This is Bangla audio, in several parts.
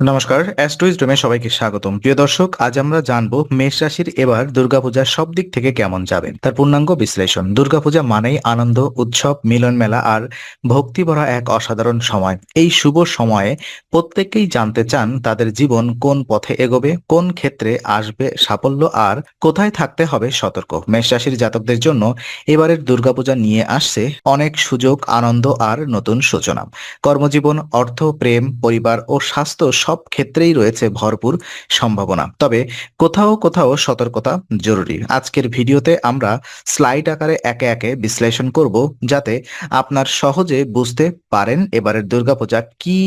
নমস্কার অ্যাস্ট্রোইজডমে সবাইকে স্বাগতম। প্রিয় দর্শক, আজ আমরা জানব মেষ রাশির এবার দুর্গাপূজা সব দিক থেকে কেমন যাবে। তার পূর্ণাঙ্গ বিশ্লেষণ। দুর্গাপূজা মানেই আনন্দ, উৎসব, মিলন মেলা আর ভক্তি ভরা এক অসাধারণ সময়। এই শুভ সময়ে প্রত্যেকেই জানতে চান তাদের জীবন কোন পথে এগোবে, কোন ক্ষেত্রে আসবে সাফল্য আর কোথায় থাকতে হবে সতর্ক। মেষ রাশির জাতকদের জন্য এবারের দুর্গাপূজা নিয়ে আসছে অনেক সুযোগ, আনন্দ আর নতুন সূচনা। কর্মজীবন, অর্থ, প্রেম, পরিবার ও স্বাস্থ্য সব ক্ষেত্রেই রয়েছে ভরপুর সম্ভাবনা। তবে কোথাও কোথাও সতর্কতা জরুরি। আজকের ভিডিওতে আমরা স্লাইড আকারে একে একে বিশ্লেষণ করব, যাতে আপনার সহজে বুঝতে পারেন এবারের দুর্গাপূজা কি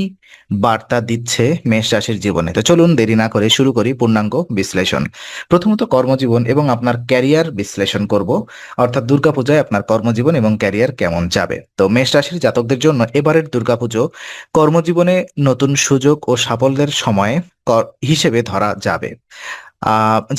বার্তা দিচ্ছে মেষ রাশির জীবনে। তো চলুন দেরি না করে শুরু করি পূর্ণাঙ্গ বিশ্লেষণ। প্রথমত কর্মজীবন এবং আপনার ক্যারিয়ার বিশ্লেষণ করব, অর্থাৎ দুর্গাপূজায় আপনার কর্মজীবন এবং ক্যারিয়ার কেমন যাবে। তো মেষ রাশির জাতকদের জন্য এবারের দুর্গাপুজো কর্মজীবনে নতুন সুযোগ ও সাফল্যের সময়ে হিসেবে ধরা যাবে।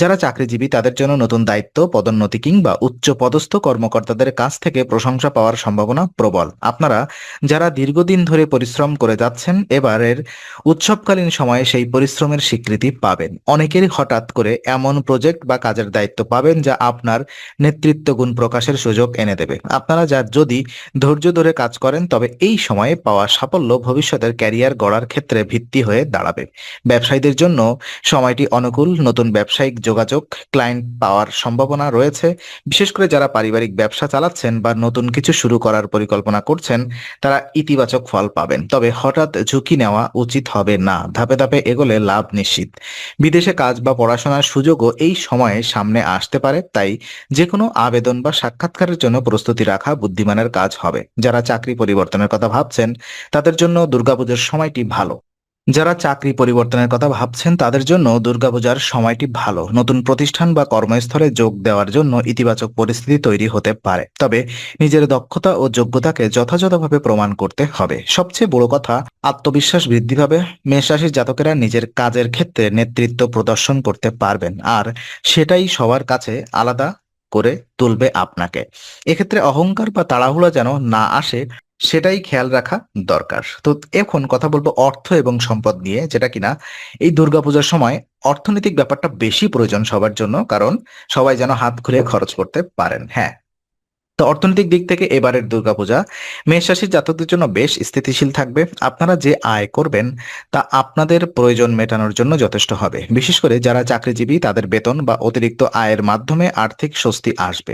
যারা চাকরিজীবী, তাদের জন্য নতুন দায়িত্ব, পদোন্নতি কিংবা উচ্চ পদস্থ কর্মকর্তাদের কাছ থেকে প্রশংসা পাওয়ার সম্ভাবনা প্রবল। আপনারা যারা দীর্ঘদিন ধরে পরিশ্রম করে যাচ্ছেন, এবারের উৎসবকালীন সময়ে সেই পরিশ্রমের স্বীকৃতি পাবেন। অনেকেরই হঠাৎ করে এমন প্রজেক্ট বা কাজের দায়িত্ব পাবেন যা আপনার নেতৃত্ব গুণ প্রকাশের সুযোগ এনে দেবে। আপনারা যা যদি ধৈর্য ধরে কাজ করেন, তবে এই সময়ে পাওয়া সাফল্য ভবিষ্যতের ক্যারিয়ার গড়ার ক্ষেত্রে ভিত্তি হয়ে দাঁড়াবে। ব্যবসায়ীদের জন্য সময়টি অনুকূল, নতুন ব্যবসায়িক যোগাযোগ ক্লায়েন্ট পাওয়ার সম্ভাবনা রয়েছে। বিশেষ করে যারা পারিবারিক ব্যবসা চালাচ্ছেন বা নতুন কিছু শুরু করার পরিকল্পনা করছেন, তারা ইতিবাচক ফল পাবেন। তবে হঠাৎ ঝুঁকি নেওয়া উচিত হবে না। ধাপে ধাপে এগোলে লাভ নিশ্চিত। বিদেশে কাজ বা পড়াশোনার সুযোগও এই সময়ে সামনে আসতে পারে, তাই যে কোনো আবেদন বা সাক্ষাৎকারের জন্য প্রস্তুতি রাখা বুদ্ধিমানের কাজ হবে। যারা চাকরি পরিবর্তনের কথা ভাবছেন, তাদের জন্য দুর্গাপুজোর সময়টি ভালো। যারা চাকরি পরিবর্তনের কথা ভাবছেন, তাদের জন্য দুর্গাপূজার সময়টি ভালো। নতুন প্রতিষ্ঠান বা কর্মস্থলে যোগ দেওয়ার জন্য ইতিবাচক পরিস্থিতি তৈরি হতে পারে। তবে নিজের দক্ষতা ও যোগ্যতাকে যথাযথভাবে প্রমাণ করতে হবে। সবচেয়ে বড় কথা, আত্মবিশ্বাস বৃদ্ধি পাবে। মেষ রাশির জাতকেরা নিজের কাজের ক্ষেত্রে নেতৃত্ব প্রদর্শন করতে পারবেন আর সেটাই সবার কাছে আলাদা করে তুলবে আপনাকে। এক্ষেত্রে অহংকার বা তাড়াহুড়া যেন না আসে সেটাই খেয়াল রাখা দরকার। তো এখন কথা বলব অর্থ এবং সম্পদ নিয়ে, যেটা কিনা এই দুর্গাপূজার সময় অর্থনৈতিক ব্যাপারটা বেশি প্রয়োজন সবার জন্য, কারণ সবাই যেন হাত খুলে খরচ করতে পারেন। হ্যাঁ তো অর্থনৈতিক দিক থেকে এবারের দুর্গাপূজা মেষ রাশির জাতকদের জন্য বেশ স্থিতিশীল থাকবে। আপনারা যে আয় করবেন তা আপনাদের প্রয়োজন মেটানোর জন্য যথেষ্ট হবে। বিশেষ করে যারা চাকরিজীবী, তাদের বেতন বা অতিরিক্ত আয়ের মাধ্যমে আর্থিক স্বস্তি আসবে।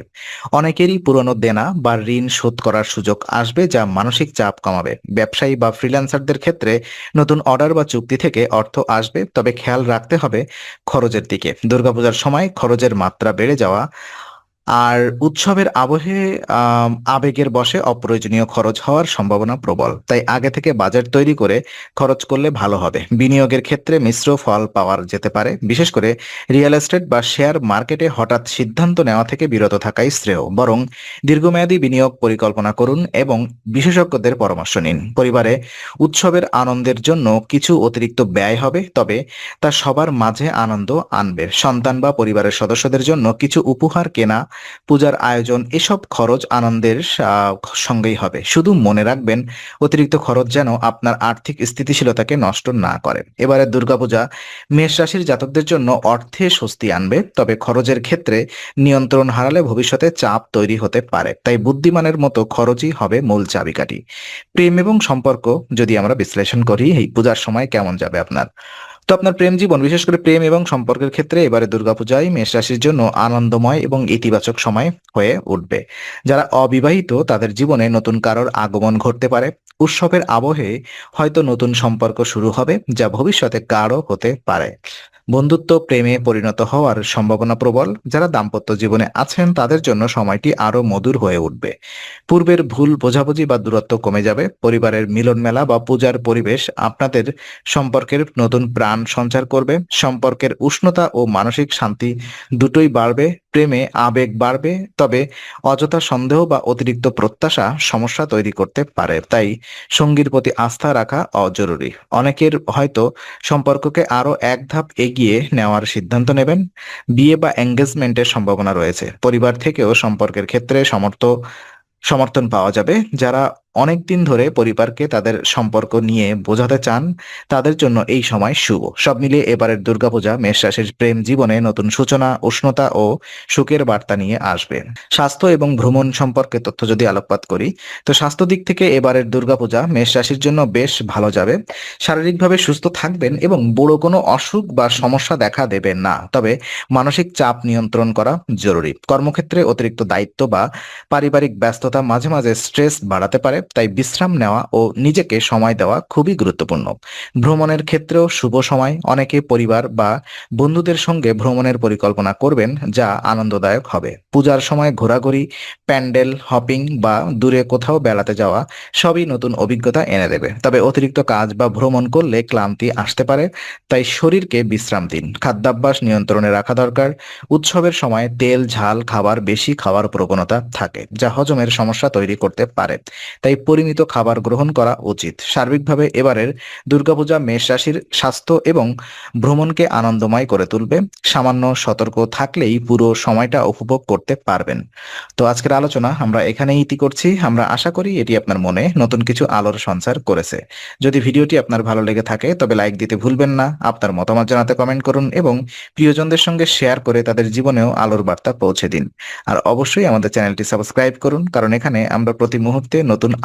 অনেকেরই পুরনো দেনা বা ঋণ শোধ করার সুযোগ আসবে যা মানসিক চাপ কমাবে। ব্যবসায়ী বা ফ্রিল্যান্সারদের ক্ষেত্রে নতুন অর্ডার বা চুক্তি থেকে অর্থ আসবে, তবে খেয়াল রাখতে হবে খরচের দিকে। দুর্গাপূজার সময় খরচের মাত্রা বেড়ে যাওয়া আর উৎসবের আবহে আবেগের বশে অপ্রয়োজনীয় খরচ হওয়ার সম্ভাবনা প্রবল। তাই আগে থেকে বাজেট তৈরি করে খরচ করলে ভালো হবে। বিনিয়োগের ক্ষেত্রে মিশ্র ফল পাওয়া যেতে পারে। বিশেষ করে রিয়েল এস্টেট বা শেয়ার মার্কেটে হঠাৎ সিদ্ধান্ত নেওয়া থেকে বিরত থাকাই শ্রেয়। বরং দীর্ঘমেয়াদী বিনিয়োগ পরিকল্পনা করুন এবং বিশেষজ্ঞদের পরামর্শ নিন। পরিবারে উৎসবের আনন্দের জন্য কিছু অতিরিক্ত ব্যয় হবে, তবে তা সবার মাঝে আনন্দ আনবে। সন্তান বা পরিবারের সদস্যদের জন্য কিছু উপহার কেনা পূজার আয়োজন, এসব খরচ আনন্দের সঙ্গেই হবে। শুধু মনে রাখবেন, অতিরিক্ত খরচ যেন আপনার আর্থিক স্থিতিশীলতাকে নষ্ট না করে। এবারে দুর্গাপূজা মেষ রাশির জাতকদের জন্য অর্থে স্বস্তি আনবে, তবে খরচের ক্ষেত্রে নিয়ন্ত্রণ হারালে ভবিষ্যতে চাপ তৈরি হতে পারে। তাই বুদ্ধিমানের মতো খরচই হবে মূল চাবিকাঠি। প্রেম এবং সম্পর্ক যদি আমরা বিশ্লেষণ করি, এই পূজার সময় কেমন যাবে আপনার? তো আপনার প্রেম জীবন, বিশেষ করে প্রেম এবং সম্পর্কের ক্ষেত্রে এবারে দুর্গাপূজায় মেষ রাশির জন্য আনন্দময় এবং ইতিবাচক সময় হয়ে উঠবে। যারা অবিবাহিত, তাদের জীবনে নতুন কারোর আগমন ঘটতে পারে। উৎসবের আবহে হয়তো নতুন সম্পর্ক শুরু হবে, যা ভবিষ্যতে কারও হতে পারে। বন্ধুত্ব, প্রেমে পরিণত হওয়ার সম্ভাবনা প্রবল। যারা দাম্পত্য জীবনে আছেন, তাদের জন্য সময়টি আরও মধুর হয়ে উঠবে। পূর্বের ভুল বোঝাবুঝি বা দূরত্ব কমে যাবে। পরিবারের মিলন মেলা বা পূজার পরিবেশ আপনাদের সম্পর্কের নতুন প্রাণ সঞ্চার করবে। সম্পর্কের উষ্ণতা ও মানসিক শান্তি দুটোই বাড়বে। প্রেমে আবেগ বাড়বে। তবে অযথা সন্দেহ বা অতিরিক্ত প্রত্যাশা সমস্যা তৈরি করতে পারে। তাই সঙ্গীর প্রতি আস্থা রাখা অজরুরি। অনেকের হয়তো সম্পর্ককে আরও এক ধাপ এগিয়ে নেওয়ার সিদ্ধান্ত নেবেন। বিয়ে বা এঙ্গেজমেন্টের সম্ভাবনা রয়েছে। পরিবার থেকেও সম্পর্কের ক্ষেত্রে সমর্থ, সমর্থন পাওয়া যাবে। যারা অনেক দিন ধরে পরিবারকে তাদের সম্পর্ক নিয়ে বোঝাতে চান, তাদের জন্য এই সময় শুভ। সব মিলিয়ে এবারের দুর্গাপূজা, মেষ রাশির প্রেম জীবনে নতুন সূচনা, উষ্ণতা ও সুখের বার্তা নিয়ে আসবে। স্বাস্থ্য এবং ভ্রমণ সম্পর্কে তথ্য যদি আলোকপাত করি, তো স্বাস্থ্য দিক থেকে এবারের দুর্গাপূজা মেষ রাশির জন্য বেশ ভালো যাবে। শারীরিকভাবে সুস্থ থাকবেন এবং বড় কোনো অসুখ বা সমস্যা দেখা দেবে না। তবে মানসিক চাপ নিয়ন্ত্রণ করা জরুরি। কর্মক্ষেত্রে অতিরিক্ত দায়িত্ব বা পারিবারিক ব্যস্ততা মাঝে মাঝে স্ট্রেস বাড়াতে পারে। তাই বিশ্রাম নেওয়া ও নিজেকে সময় দেওয়া খুবই গুরুত্বপূর্ণ। ভ্রমণের ক্ষেত্রেও শুভ সময়। অনেকে পরিবার বা বন্ধুদের সঙ্গে ভ্রমণের পরিকল্পনা করবেন, যা আনন্দদায়ক হবে। পূজার সময় ঘোরাঘুরি, প্যান্ডেল, হপিং বা দূরে কোথাও বেড়াতে যাওয়া, সবই নতুন অভিজ্ঞতা এনে দেবে। তবে অতিরিক্ত কাজ বা ভ্রমণ করলে ক্লান্তি আসতে পারে, তাই শরীরকে বিশ্রাম দিন। খাদ্যাভ্যাস নিয়ন্ত্রণে রাখা দরকার। উৎসবের সময় তেল, ঝাল, খাবার বেশি খাওয়ার প্রবণতা থাকে, যা হজমের সমস্যা তৈরি করতে পারে। তাই পরিমিত খাবার গ্রহণ করা উচিত। সার্বিকভাবে এবারের দুর্গাপূজা মেষ রাশির স্বাস্থ্য এবং ভ্রমণকে আনন্দময় করে তুলবে। সামান্য সতর্ক থাকলেই পুরো সময়টা উপভোগ করতে পারবেন। তো আজকের আলোচনা আমরা এখানেই ইতি করছি। আমরা আশা করি এটি আপনার মনে নতুন কিছু আলোর সঞ্চার করেছে। যদি ভিডিওটি আপনার ভালো লেগে থাকে, তবে লাইক দিতে ভুলবেন না। আপনার মতামত জানাতে কমেন্ট করুন এবং প্রিয়জনদের সঙ্গে শেয়ার করে তাদের জীবনেও আলোর বার্তা পৌঁছে দিন। আর অবশ্যই আমাদের চ্যানেলটি সাবস্ক্রাইব করুন, কারণ এখানে আমরা প্রতি মুহূর্তে নতুন